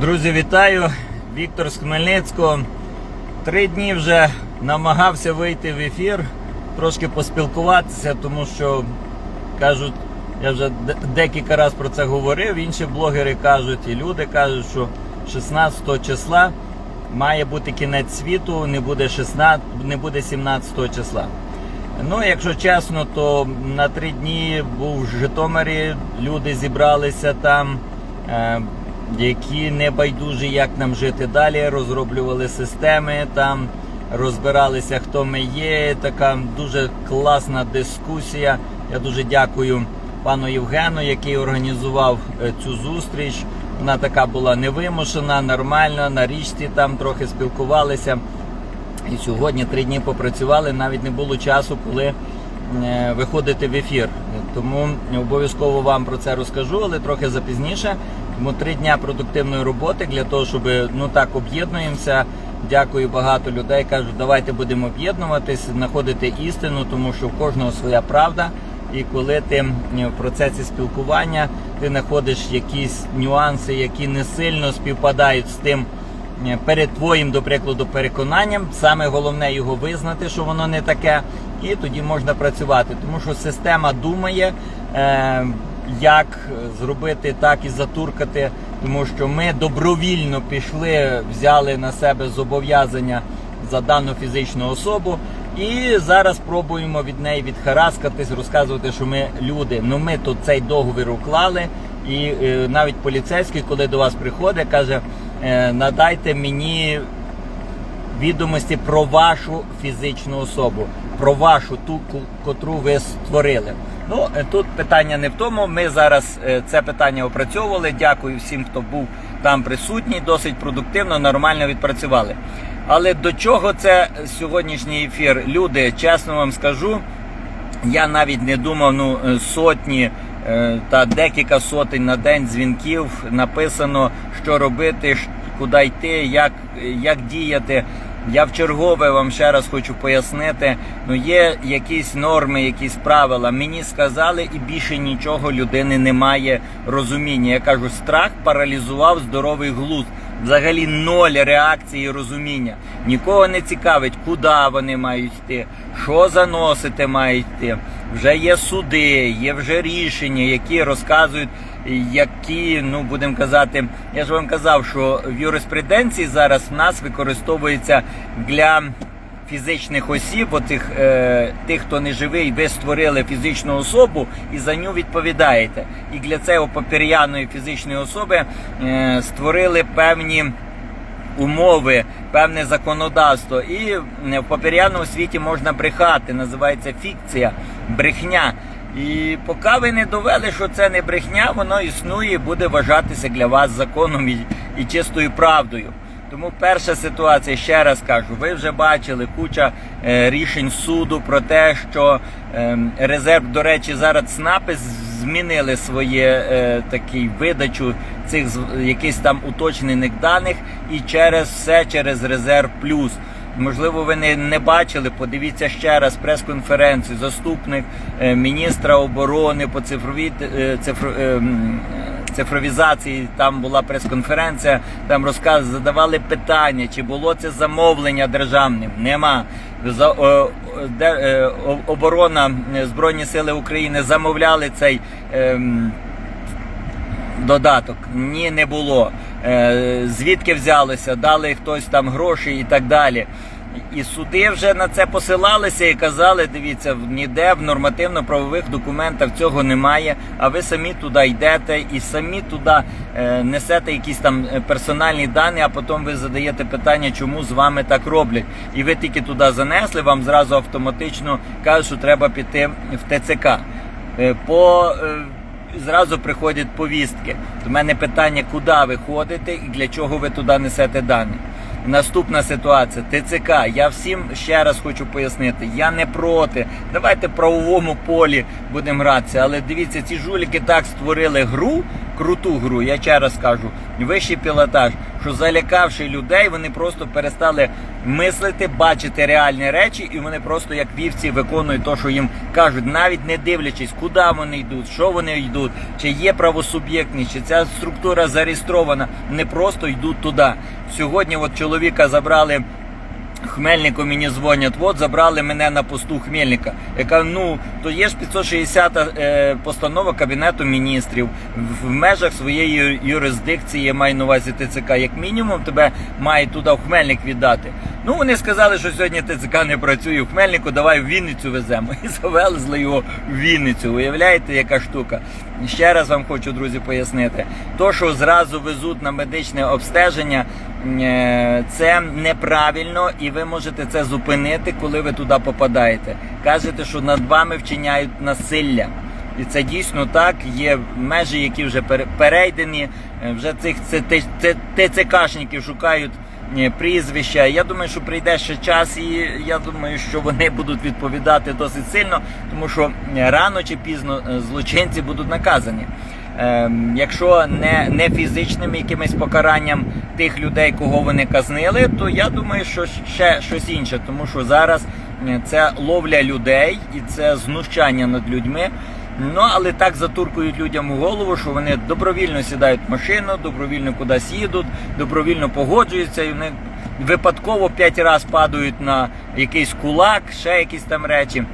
Друзі, вітаю! Віктор з Хмельницького. Три дні вже намагався вийти в ефір, трошки поспілкуватися, тому що кажуть, я вже декілька разів про це говорив. Інші блогери кажуть, і люди кажуть, що 16 числа має бути кінець світу, не буде 16, не буде 17 числа. Ну, якщо чесно, то на три дні був в Житомирі, люди зібралися там, е, які не байдужі, як нам жити далі, розроблювали системи там, розбиралися, хто ми є. Така дуже класна дискусія. Я дуже дякую пану Євгену, який організував е, цю зустріч. Вона така була невимушена, нормальна, на річці там трохи спілкувалися. І сьогодні три дні попрацювали, навіть не було часу, коли е, виходити в ефір. Тому обов'язково вам про це розкажу, але трохи запізніше. Тому три дня продуктивної роботи для того, щоб ну так об'єднуємося. Дякую багато людей. кажуть, давайте будемо об'єднуватись, знаходити істину, тому що в кожного своя правда. І коли ти в процесі спілкування ти знаходиш якісь нюанси, які не сильно співпадають з тим, перед твоїм, до прикладу, переконанням. Саме головне його визнати, що воно не таке, і тоді можна працювати. Тому що система думає, е, як зробити так і затуркати, тому що ми добровільно пішли, взяли на себе зобов'язання за дану фізичну особу. І зараз пробуємо від неї відхараскатись, розказувати, що ми люди. Ну ми тут цей договір уклали, і е, навіть поліцейський, коли до вас приходить, каже: е, надайте мені відомості про вашу фізичну особу, про вашу ту, котру ви створили. Ну е, тут питання не в тому. Ми зараз е, це питання опрацьовували. Дякую всім, хто був там присутній. Досить продуктивно, нормально відпрацювали. Але до чого це сьогоднішній ефір? Люди, чесно вам скажу. Я навіть не думав, ну е, сотні та декілька сотень на день дзвінків написано, що робити, куди йти, як, як діяти. Я в чергове вам ще раз хочу пояснити. Ну є якісь норми, якісь правила. Мені сказали, і більше нічого людини немає розуміння. Я кажу, страх паралізував здоровий глузд. Взагалі ноль реакції розуміння. Нікого не цікавить, куди вони мають йти, що заносити мають йти. Вже є суди, є вже рішення, які розказують, які, ну будемо казати, я ж вам казав, що в юриспруденції зараз в нас використовується для фізичних осіб, отих, е, тих, хто не живий, ви створили фізичну особу і за нього відповідаєте. І для цього папір'яної фізичної особи е, створили певні умови, певне законодавство. І в папір'яному світі можна брехати, називається фікція, брехня. І поки ви не довели, що це не брехня, воно існує буде вважатися для вас законом і, і чистою правдою. Тому перша ситуація, ще раз кажу, ви вже бачили куча е, рішень суду про те, що е, резерв, до речі, зараз ЦНАПи змінили своє е, такий видачу цих якихось там уточнених даних і через все через резерв плюс. Можливо, ви не, не бачили. Подивіться ще раз прес-конференцію. Заступник е, міністра оборони по цифровій е, цифро, е, е, цифровізації. Там була прес-конференція. Там розказ задавали питання, чи було це замовлення державним. Нема за е, де, е, оборона е, Збройні Сили України замовляли цей. ем, додаток. Ні, не було. Е, звідки взялося, дали хтось там гроші і так далі. І суди вже на це посилалися і казали: дивіться, ніде в нормативно-правових документах цього немає. А ви самі туди йдете і самі туди е, несете якісь там е, персональні дані, а потім ви задаєте питання, чому з вами так роблять. І ви тільки туди занесли, вам зразу автоматично кажуть, що треба піти в ТЦК. По зразу приходять повістки. До мене питання, куди ви ходите і для чого ви туди несете дані. Наступна ситуація ТЦК. Я всім ще раз хочу пояснити, я не проти. Давайте в правовому полі будемо гратися. Але дивіться, ці жуліки так створили гру, круту гру. Я ще раз кажу, вищий пілотаж, що залякавши людей, вони просто перестали мислити, бачити реальні речі, і вони просто як вівці виконують те, що їм кажуть, навіть не дивлячись, куди вони йдуть, що вони йдуть, чи є правосуб'єктність, чи ця структура зареєстрована. Вони просто йдуть туди. Сьогодні от чоловіка забрали. Хмельнику мені дзвонять, от забрали мене на посту Хмельника. Я кажу, ну то є ж 560 е, постанова Кабінету міністрів в, межах своєї юрисдикції, я маю на увазі ТЦК, як мінімум тебе має туди в Хмельник віддати. Ну вони сказали, що сьогодні ТЦК не працює в Хмельнику, давай в Вінницю веземо. І завезли його в Вінницю. Уявляєте, яка штука? Ще раз вам хочу, друзі, пояснити. То, що зразу везуть на медичне обстеження, це неправильно, і ви можете це зупинити, коли ви туди попадаєте. Кажете, що над вами вчиняють насилля. І це дійсно так. Є межі, які вже пере- перейдені. Е, Вже цих ТЦКшників шукають е, прізвища. Я думаю, що прийде ще час, і я думаю, що вони будуть відповідати досить сильно, тому що е, рано чи пізно е, злочинці будуть наказані. Ем, якщо не, не фізичним якимось покаранням тих людей, кого вони казнили, то я думаю, що ще щось інше, тому що зараз е, це ловля людей і це знущання над людьми. Ну але так затуркують людям у голову, що вони добровільно сідають в машину, добровільно кудись їдуть, добровільно погоджуються, і вони випадково п'ять разів падають на якийсь кулак, ще якісь там речі.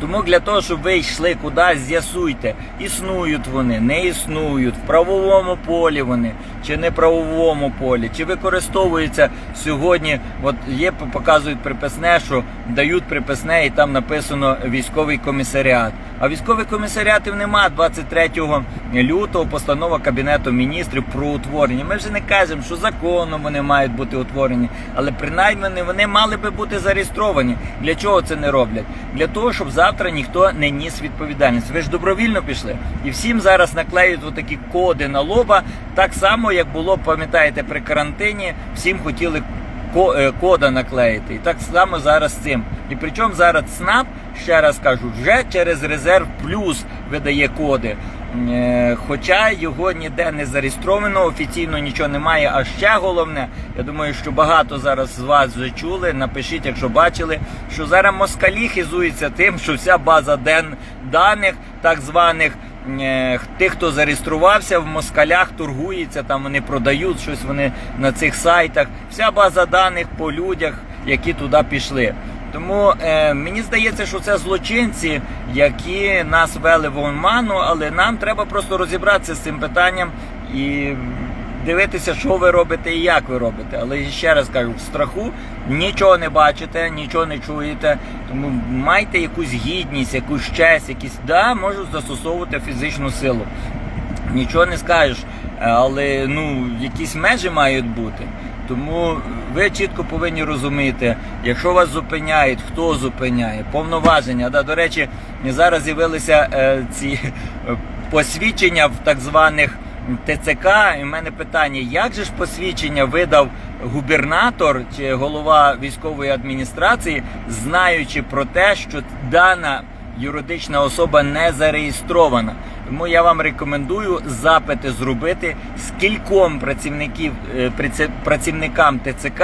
Тому для того, щоб ви йшли кудись, з'ясуйте, існують вони, не існують, в правовому полі вони, чи не правовому полі, чи використовуються сьогодні. От є, показують приписне, що дають приписне, і там написано військовий комісаріат. А військових комісаріатів нема 23 лютого постанова Кабінету міністрів про утворення. Ми вже не кажемо, що законом вони мають бути утворені, але принаймні вони мали би бути зареєстровані. Для чого це не роблять? Для того, щоб завтра ніхто не ніс відповідальність. Ви ж добровільно пішли. І всім зараз наклеюють отакі коди на лоба, так само, як було, пам'ятаєте, при карантині, всім хотіли е, кода наклеїти. І так само зараз цим. І причому зараз СНАП, ще раз кажу, вже через резерв плюс видає коди. Е, Хоча його ніде не зареєстровано, офіційно нічого немає. А ще головне, я думаю, що багато зараз з вас вже чули. Напишіть, якщо бачили, що зараз москалі хизуються тим, що вся база ден даних, так званих. Е, Тих, хто зареєструвався в москалях, торгується, там вони продають щось вони на цих сайтах. Вся база даних по людях, які туди пішли. Тому е, мені здається, що це злочинці, які нас вели в оману, але нам треба просто розібратися з цим питанням і дивитися, що ви робите і як ви робите. Але ще раз кажу, в страху нічого не бачите, нічого не чуєте. Тому майте якусь гідність, якусь честь, якісь да, можуть застосовувати фізичну силу. Нічого не скажеш, але ну якісь межі мають бути. Тому ви чітко повинні розуміти, якщо вас зупиняють, хто зупиняє, повноваження. Да, до речі, зараз з'явилися е, ці е, посвідчення в так званих ТЦК. І в мене питання: як же ж посвідчення видав губернатор чи голова військової адміністрації, знаючи про те, що дана юридична особа не зареєстрована. Тому я вам рекомендую запити зробити, скільком працівників е, працівникам ТЦК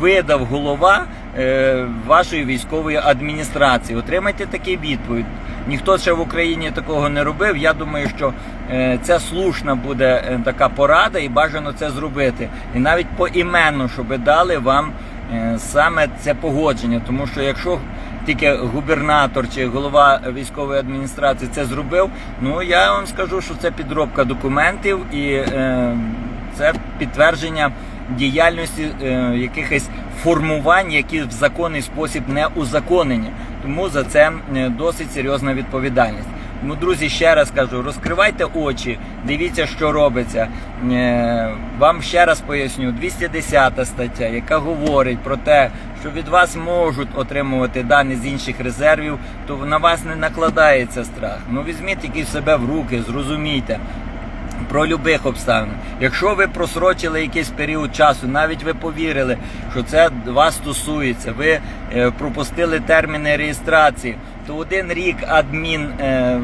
видав голова е, вашої військової адміністрації. Отримайте таку відповідь. Ніхто ще в Україні такого не робив. Я думаю, що це слушна буде е, така порада і бажано це зробити. І навіть поіменно, щоб дали вам е, саме це погодження. Тому що якщо тільки губернатор чи голова військової адміністрації це зробив, ну я вам скажу, що це підробка документів і е, це підтвердження діяльності е, якихось формувань, які в законний спосіб не узаконені. Тому за це е, досить серйозна відповідальність. Тому, друзі, ще раз кажу, розкривайте очі, дивіться, що робиться. Е, Вам ще раз поясню, 210 стаття, яка говорить про те, що від вас можуть отримувати дані з інших резервів, то на вас не накладається страх. Ну візьміть якийсь себе в руки, зрозумійте. Про любих обставин. Якщо ви просрочили якийсь період часу, навіть ви повірили, що це вас стосується, ви е, пропустили терміни реєстрації, то один рік адмін е,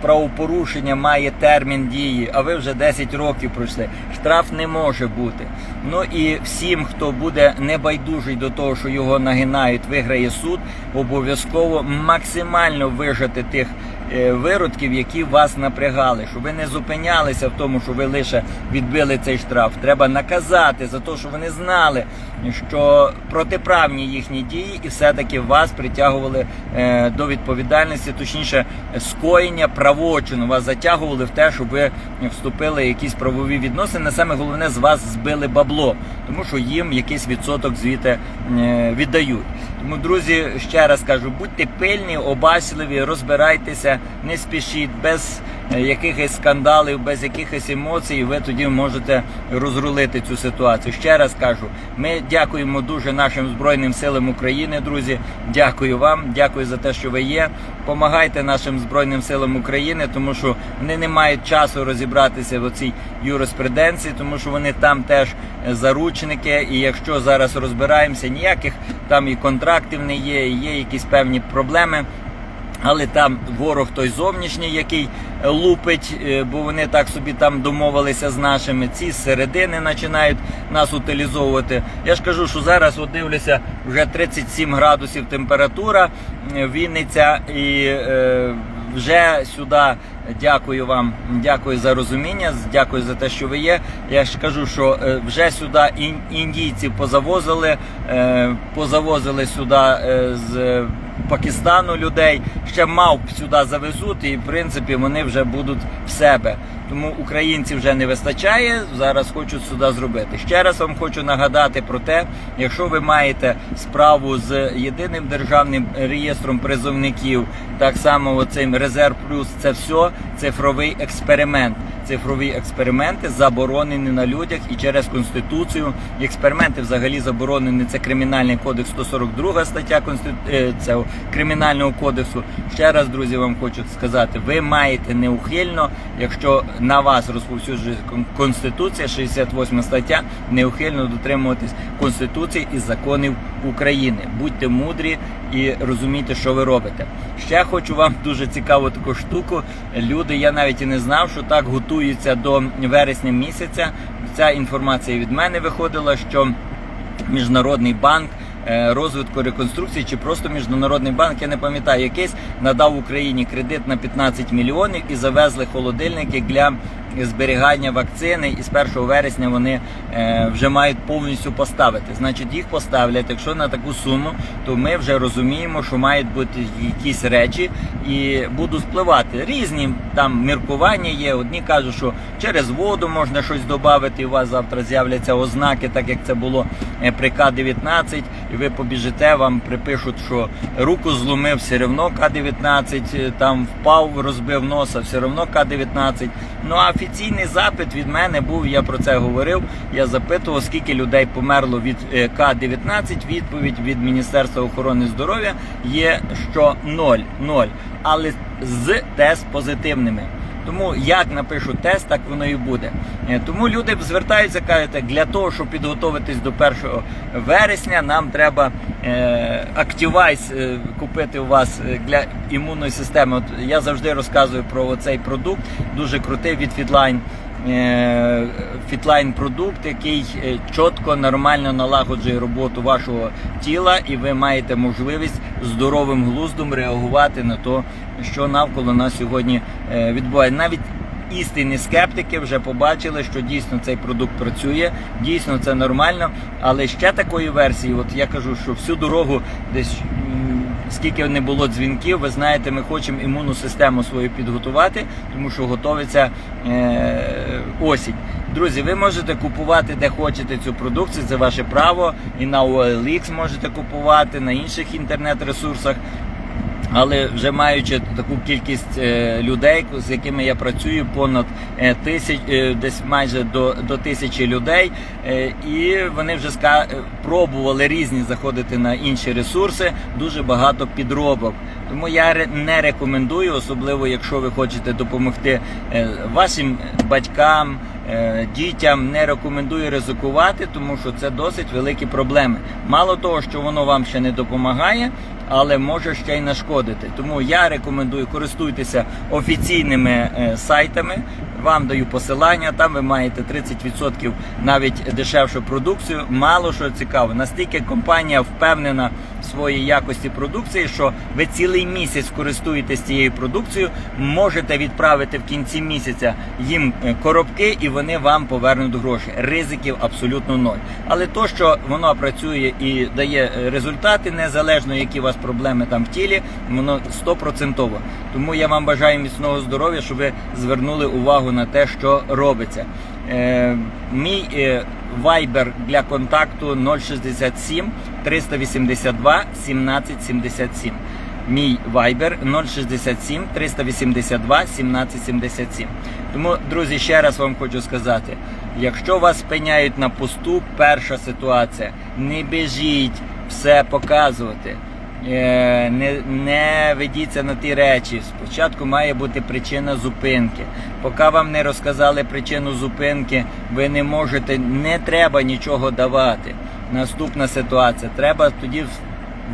правопорушення має термін дії, а ви вже 10 років пройшли. Штраф не може бути. Ну і всім, хто буде небайдужий до того, що його нагинають, виграє суд, обов'язково максимально вижати тих виродків, які вас напрягали, щоб ви не зупинялися в тому, що ви лише відбили цей штраф. Треба наказати за те, що вони знали, що протиправні їхні дії, і все-таки вас притягували е, до відповідальності, точніше, скоєння правочину. Вас затягували в те, щоб ви вступили в якісь правові відносини. Саме головне з вас збили бабло, тому що їм якийсь відсоток звідти е, віддають. Тому, друзі, ще раз кажу, будьте пильні, обачливі, розбирайтеся, не спішіть без е, якихось скандалів, без якихось емоцій. Ви тоді можете розрулити цю ситуацію. Ще раз кажу, ми дякуємо дуже нашим збройним силам України, друзі. Дякую вам, дякую за те, що ви є. Помагайте нашим збройним силам України, тому що вони не мають часу розібратися в цій юриспруденції, тому що вони там теж е, заручники. І якщо зараз розбираємося, ніяких там і контрактів не є, і є якісь певні проблеми. Але там ворог той зовнішній, який е, лупить, е, бо вони так собі там домовилися з нашими. Ці з середини починають нас утилізовувати. Я ж кажу, що зараз от дивлюся, вже 37 градусів температура, е, Вінниця і е, вже сюди. Дякую вам, дякую за розуміння, дякую за те, що ви є. Я ж кажу, що вже сюди ін- індійців позавозили, е, позавозили сюди з Пакистану людей. Ще мавп сюди завезуть, і в принципі вони вже будуть в себе. Тому українців вже не вистачає. Зараз хочуть сюди зробити. Ще раз вам хочу нагадати про те, якщо ви маєте справу з єдиним державним реєстром призовників, так само оцим резерв плюс, це все цифровий експеримент. Цифрові експерименти заборонені на людях і через конституцію. Експерименти взагалі заборонені. Це кримінальний кодекс 142 стаття Конститу... е, цього кримінального кодексу. Ще раз, друзі, вам хочу сказати, ви маєте неухильно, якщо на вас розповсюджує конституція, 68 стаття, неухильно дотримуватись конституції і законів України. Будьте мудрі і розумійте, що ви робите. Ще хочу вам дуже цікаву таку штуку. Люди, я навіть і не знав, що так готуються до вересня місяця. Ця інформація від мене виходила, що Міжнародний банк розвитку реконструкції чи просто міжнародний банк, я не пам'ятаю, якийсь надав Україні кредит на 15 мільйонів і завезли холодильники для зберігання вакцини. І з 1 вересня вони е, вже мають повністю поставити. Значить, їх поставлять. Якщо на таку суму, то ми вже розуміємо, що мають бути якісь речі і будуть впливати. Різні там міркування є. Одні кажуть, що через воду можна щось додати, у вас завтра з'являться ознаки, так як це було е, при К-19, і ви побіжите, вам припишуть, що руку зломив, все одно К-19, е, там впав, розбив носа, все одно К-19. Ну а офіційний запит від мене був, я про це говорив. Я запитував, скільки людей померло від е, К-19. Відповідь від Міністерства охорони здоров'я є, що ноль, ноль, але з тест позитивними. Тому як напишу тест, так воно і буде. Е, Тому люди звертаються, кажуть, для того, щоб підготуватись до 1 вересня, нам треба е, Activize е, купити у вас е, для імунної системи. От я завжди розказую про цей продукт, дуже крутий від Fitline. Е, Fitline продукт, який е, чітко, нормально налагоджує роботу вашого тіла, і ви маєте можливість здоровим глуздом реагувати на те, що навколо нас сьогодні е, відбувається. Навіть істинні скептики вже побачили, що дійсно цей продукт працює, дійсно це нормально. Але ще такої версії, от я кажу, що всю дорогу десь. Скільки не було дзвінків, ви знаєте, ми хочемо імунну систему свою підготувати, тому що готовиться е, осінь. Друзі, ви можете купувати де хочете цю продукцію, це ваше право. І на OLX можете купувати, на інших інтернет-ресурсах. Але вже маючи таку кількість е, людей, з якими я працюю, понад е, тисяч, е, десь майже до, до тисячі людей, і вони вже ска, пробували різні заходити на інші ресурси, дуже багато підробок. Тому я не рекомендую, особливо якщо ви хочете допомогти вашим батькам, дітям, не рекомендую ризикувати, тому що це досить великі проблеми. Мало того, що воно вам ще не допомагає, але може ще й нашкодити. Тому я рекомендую користуйтеся офіційними е, сайтами. Вам даю посилання, там ви маєте 30% навіть дешевшу продукцію. Мало що цікаво. Настільки компанія впевнена в своїй якості продукції, що ви цілий місяць користуєтесь цією продукцією, можете відправити в кінці місяця їм е, коробки, і вони вам повернуть гроші. Ризиків абсолютно ноль. Але то, що воно працює і дає е, результати, незалежно які у вас проблеми там в тілі, воно стопроцентово. Тому я вам бажаю міцного здоров'я, щоб ви звернули увагу на те, що робиться. Е, мій е, вайбер для контакту 067 382 1777. Мій вайбер 067 382 1777. Тому, друзі, ще раз вам хочу сказати: якщо вас спиняють на посту, перша ситуація, не біжіть все показувати. Е, Не, не ведіться на ті речі. Спочатку має бути причина зупинки. Поки вам не розказали причину зупинки, ви не можете, не треба нічого давати. Наступна ситуація. Треба тоді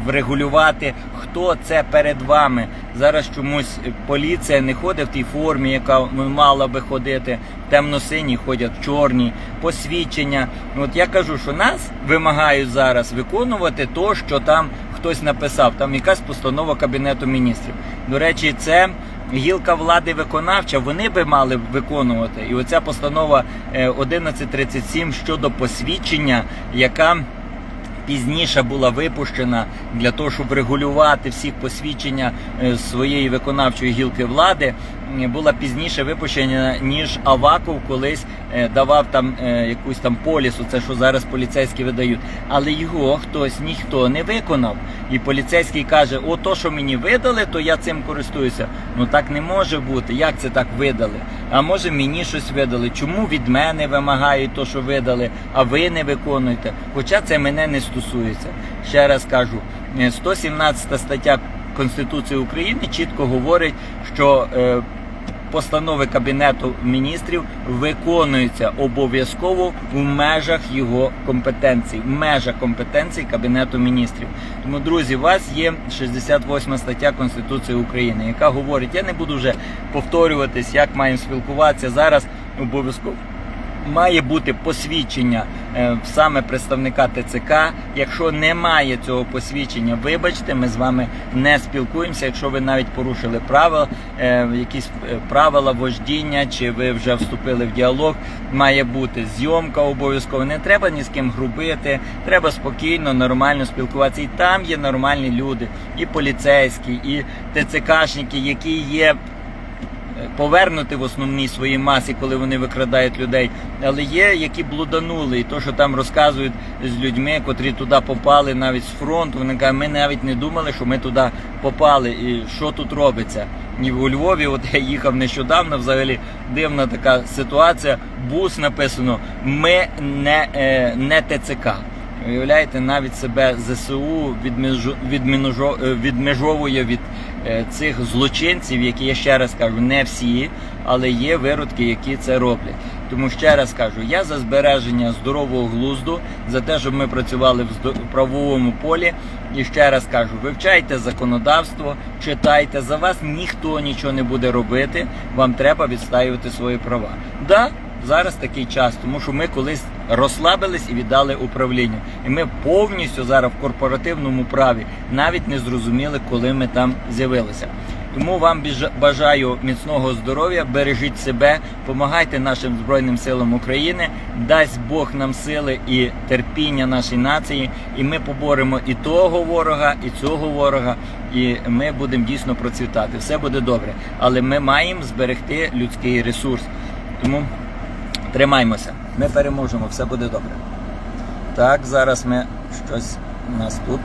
врегулювати, хто це перед вами. Зараз чомусь поліція не ходить в тій формі, яка мала би ходити. Темно-сині ходять в чорній, посвідчення. От я кажу, що нас вимагають зараз виконувати то, що там хтось написав. Там якась постанова Кабінету міністрів. До речі, це. Гілка влади виконавча, вони би мали виконувати. І оця постанова е, 1137 щодо посвідчення, яка пізніше була випущена для того, щоб регулювати всіх посвідчення е, своєї виконавчої гілки влади, була пізніше випущена, ніж Аваков колись е, давав там е, якусь там полісу, це що зараз поліцейські видають. Але його хтось ніхто не виконав. І поліцейський каже: о, то, що мені видали, то я цим користуюся. Ну так не може бути. Як це так видали? А може мені щось видали? Чому від мене вимагають то, що видали, а ви не виконуєте? Хоча це мене не стосується. Ще раз кажу, е, 117 стаття Конституції України чітко говорить, що е, постанови Кабінету міністрів виконуються обов'язково в межах його компетенцій, в межах компетенцій Кабінету міністрів. Тому, друзі, у вас є 68 стаття Конституції України, яка говорить, я не буду вже повторюватись, як маємо спілкуватися зараз. Обов'язково має бути посвідчення е, саме представника ТЦК. Якщо немає цього посвідчення, вибачте, ми з вами не спілкуємося. Якщо ви навіть порушили правила, е, якісь е, правила вождіння, чи ви вже вступили в діалог, має бути зйомка обов'язково. Не треба ні з ким грубити, треба спокійно, нормально спілкуватися. І там є нормальні люди, і поліцейські, і ТЦКшники, які є повернути в основній своїй масі, коли вони викрадають людей. Але є, які блуданули, і то, що там розказують з людьми, котрі туди попали навіть з фронту. Вони кажуть, ми навіть не думали, що ми туди попали. І що тут робиться? Ні у Львові, от я їхав нещодавно, взагалі дивна така ситуація. Бус написано: ми не, е, не ТЦК. Уявляєте, навіть себе ЗСУ е, відмежовує від цих злочинців, які я ще раз кажу, не всі, але є виродки, які це роблять. Тому ще раз кажу, я за збереження здорового глузду, за те, щоб ми працювали в правовому полі. І ще раз кажу, вивчайте законодавство, читайте. За вас ніхто нічого не буде робити. Вам треба відстаювати свої права. Да, Зараз такий час, тому що ми колись розслабились і віддали управлінню. І ми повністю зараз в корпоративному праві навіть не зрозуміли, коли ми там з'явилися. Тому вам бажаю міцного здоров'я, бережіть себе, допомагайте нашим Збройним силам України, дасть Бог нам сили і терпіння нашій нації, і ми поборемо і того ворога, і цього ворога, і ми будемо дійсно процвітати. Все буде добре. Але ми маємо зберегти людський ресурс. Тому Тримаймося, ми переможемо, все буде добре. Так, зараз ми щось у нас тут.